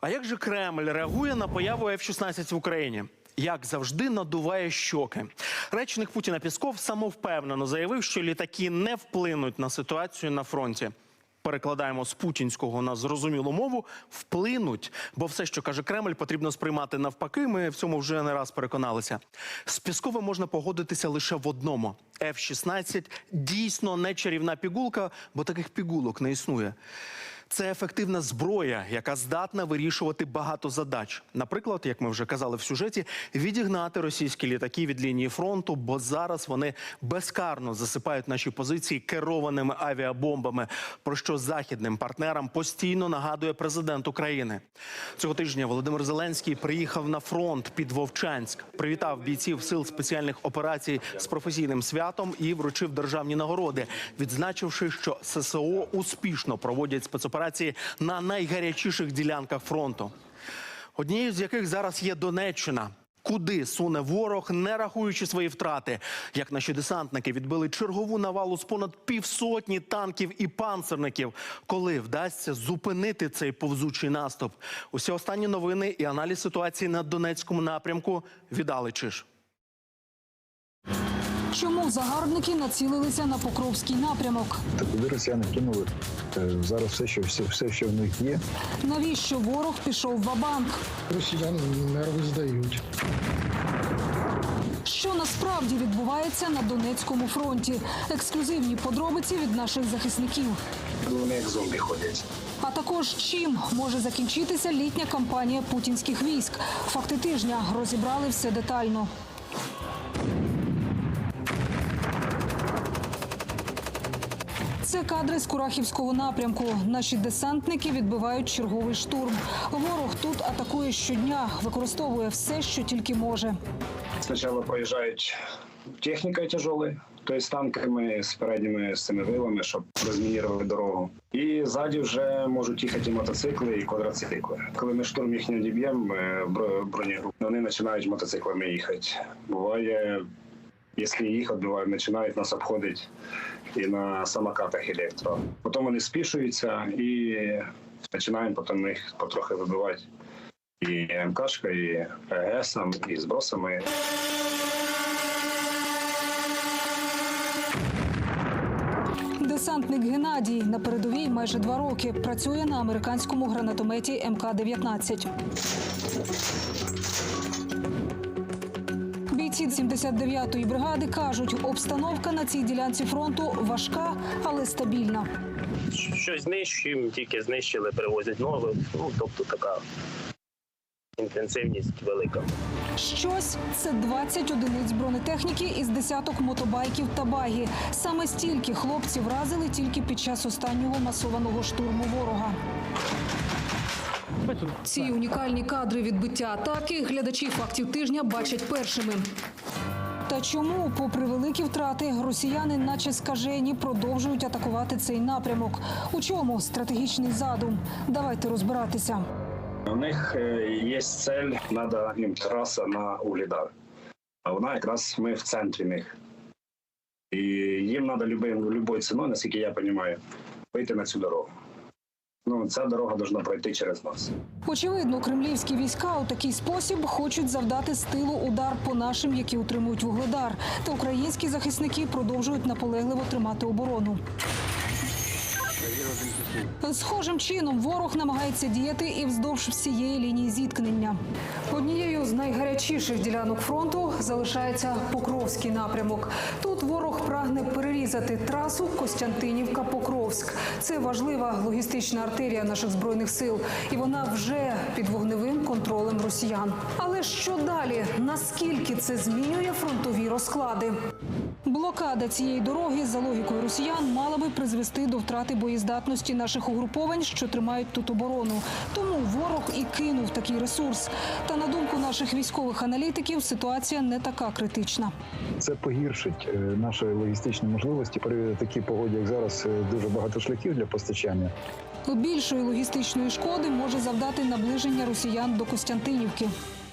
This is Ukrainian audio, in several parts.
А як же Кремль реагує на появу F-16 в Україні? Як завжди надуває щоки. Речник Путіна Пісков самовпевнено заявив, що літаки не вплинуть на ситуацію на фронті. Перекладаємо з путінського на зрозумілу мову вплинуть, бо все, що каже Кремль, потрібно сприймати навпаки. Ми в цьому вже не раз переконалися. З Пісковим можна погодитися лише в одному: F-16 дійсно не чарівна пігулка, бо таких пігулок не існує. Це ефективна зброя, яка здатна вирішувати багато задач. Наприклад, як ми вже казали в сюжеті, відігнати російські літаки від лінії фронту, бо зараз вони безкарно засипають наші позиції керованими авіабомбами, про що західним партнерам постійно нагадує президент України. Цього тижня Володимир Зеленський приїхав на фронт під Вовчанськ, привітав бійців сил спеціальних операцій з професійним святом і вручив державні нагороди, відзначивши, що ССО успішно проводять спецоперації на найгарячіших ділянках фронту. Однією з яких зараз є Донеччина. Куди суне ворог, не рахуючи свої втрати, як наші десантники відбили чергову навалу з понад півсотні танків і панцерників, коли вдасться зупинити цей повзучий наступ? Усі останні новини і аналіз ситуації на Донецькому напрямку віддали чиш. Чому загарбники націлилися на Покровський напрямок? Та куди росіяни кинули е, зараз все, що все, все, що в них є. Навіщо ворог пішов в абанк? Росіяни нерви здають. Що насправді відбувається на Донецькому фронті? Ексклюзивні подробиці від наших захисників. Вони як зомбі ходять. А також чим може закінчитися літня кампанія путінських військ. Факти тижня розібрали все детально. Це кадри з Курахівського напрямку. Наші десантники відбивають черговий штурм. Ворог тут атакує щодня, використовує все, що тільки може. Спочатку проїжджають технікою тяжелою, тобто з танками, з передніми з цими вилами, щоб розмінірували дорогу. І ззаді вже можуть їхати мотоцикли і квадроцикли. Коли ми штурм їх не діб'ємо е, вони починають мотоциклами їхати. Буває, якщо їх відбивають, починають нас обходити і на самокатах електро. Потім вони спішуються і починаємо потім їх потрохи вибивати. І МКшка, і ЕГСом, і збросами. Десантник Геннадій на передовій майже два роки працює на американському гранатометі МК-19. Бійці 79-ї бригади кажуть, обстановка на цій ділянці фронту важка, але стабільна. щось знищуємо, тільки знищили, перевозять нове. Ну тобто така інтенсивність велика. Щось це 20 одиниць бронетехніки із десяток мотобайків та багі. Саме стільки хлопці вразили тільки під час останнього масованого штурму ворога. Ці унікальні кадри відбиття атаки глядачі фактів тижня бачать першими. Та чому, попри великі втрати, росіяни, наче скажені, продовжують атакувати цей напрямок? У чому стратегічний задум? Давайте розбиратися. У них е, є цель, треба їм траса на Углідар. А вона якраз ми в центрі них. І їм треба будь-якою ціною, наскільки я розумію, вийти на цю дорогу. Ну, ця дорога повинна пройти через нас. Очевидно, кремлівські війська у такий спосіб хочуть завдати з тилу удар по нашим, які утримують вугледар. Та українські захисники продовжують наполегливо тримати оборону. Схожим чином ворог намагається діяти і вздовж всієї лінії зіткнення. Однією з найгарячіших ділянок фронту залишається Покровський напрямок. Тут ворог прагне перерізати трасу Костянтинівка-Покровськ. Це важлива логістична артерія наших збройних сил, і вона вже під вогневим контролем росіян. Але що далі? Наскільки це змінює фронтові розклади? Блокада цієї дороги за логікою росіян мала би призвести до втрати боєздатності наших угруповань, що тримають тут оборону. Тому ворог і кинув такий ресурс. Та на думку наших військових аналітиків, ситуація не така критична. Це погіршить е, наші логістичні можливості. При такій погоді, як зараз, е, дуже багато шляхів для постачання. Більшої логістичної шкоди може завдати наближення росіян до Костянтинівки.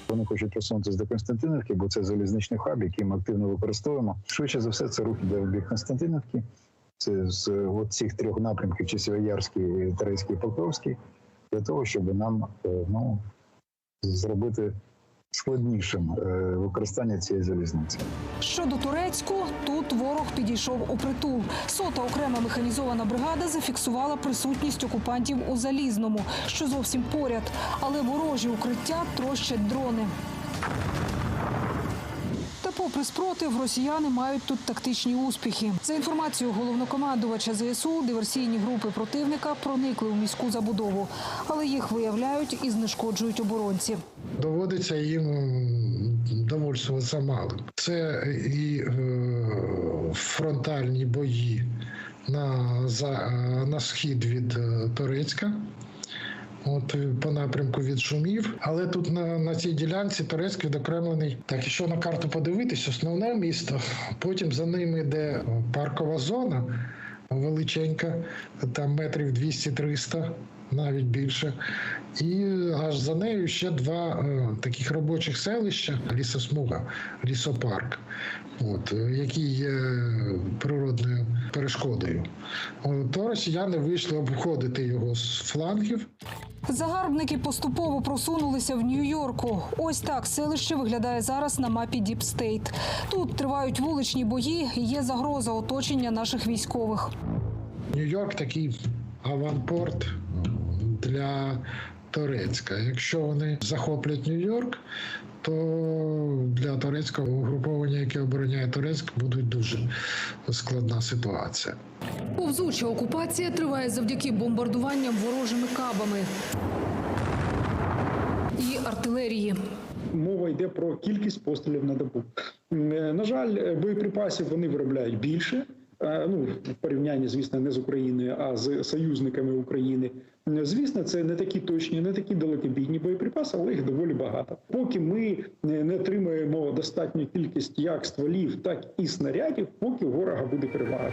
Вони хочуть просунутися до Константинівки, бо це залізничний хаб, який ми активно використовуємо. Швидше за все, це рух йде в бік Константинівки. Це з от цих трьох напрямків: Часівоярський, Тарейський, Покровський. для того, щоб нам е, ну, зробити складнішим е, використання цієї залізниці. Щодо Турецьку, тут ворог підійшов у притул. Сота окрема механізована бригада зафіксувала присутність окупантів у залізному, що зовсім поряд. Але ворожі укриття трощать дрони. Попри спротив, росіяни мають тут тактичні успіхи. За інформацією головнокомандувача ЗСУ, диверсійні групи противника проникли у міську забудову, але їх виявляють і знешкоджують оборонці. Доводиться їм довольствуватися малим. Це і е, фронтальні бої на, за, е, на схід від е, Турецька. От е, по напрямку від шумів, але тут на, на цій ділянці Турецьк відокремлений. Так, якщо на карту подивитись, основне місто, потім за ним йде паркова зона величенька, там метрів 200-300, навіть більше. І аж за нею ще два е, таких робочих селища: лісосмуга, лісопарк, от, е, які є природною перешкодою. То росіяни вийшли обходити його з флангів. Загарбники поступово просунулися в Нью-Йорку. Ось так селище виглядає зараз на мапі Діпстейт. Тут тривають вуличні бої. Є загроза оточення наших військових. Нью-Йорк такий аванпорт для Турецька. Якщо вони захоплять Нью-Йорк, то для турецького угруповання, яке обороняє Турецьк, буде дуже складна ситуація. Повзуча окупація триває завдяки бомбардуванням ворожими кабами і артилерії. Мова йде про кількість пострілів на добу. Е, На жаль, е, боєприпасів вони виробляють більше. е, Ну, в порівнянні, звісно, не з Україною, а з союзниками України. Звісно, це не такі точні, не такі далекобійні боєприпаси, але їх доволі багато. Поки ми не не отримаємо достатню кількість як стволів, так і снарядів, поки ворога буде перевага.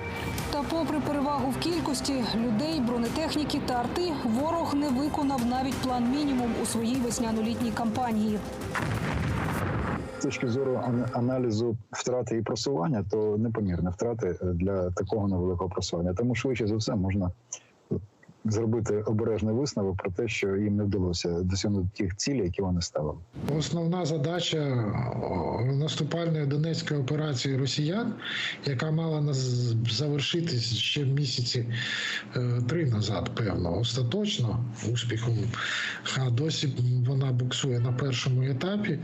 Та, попри перевагу в кількості людей, бронетехніки та арти, ворог не виконав навіть план мінімум у своїй весняно-літній кампанії. З точки зору аналізу втрати і просування, то непомірні втрати е, для такого невеликого просування. Тому швидше за все можна зробити обережний висновок про те, що їм не вдалося досягнути тих цілей, які вони ставили. Основна задача наступальної донецької операції росіян, яка мала нас завершитись ще місяці е, три назад, певно, остаточно успіхом. А досі вона буксує на першому етапі.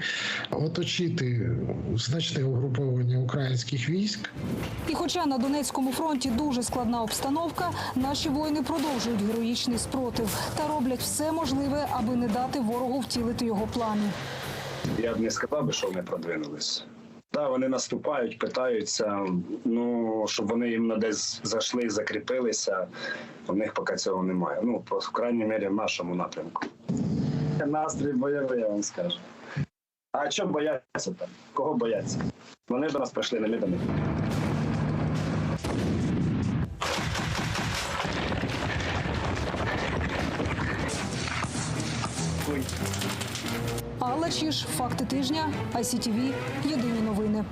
Оточити значне угруповання українських військ І хоча на Донецькому фронті дуже складна обстановка, наші воїни продовжують героїчний спротив та роблять все можливе, аби не дати ворогу втілити його плани. Я б не сказав би, що вони продвинулись. Так, вони наступають, питаються. Ну щоб вони їм на десь зайшли закріпилися. У них поки цього немає. Ну, по крайній мірі в нашому напрямку. Настрій бойовий, я вам скажу. А чого бояться там? Кого бояться? Вони до нас прийшли, не ми Алла Чіш, факти тижня, ICTV, єдині новини.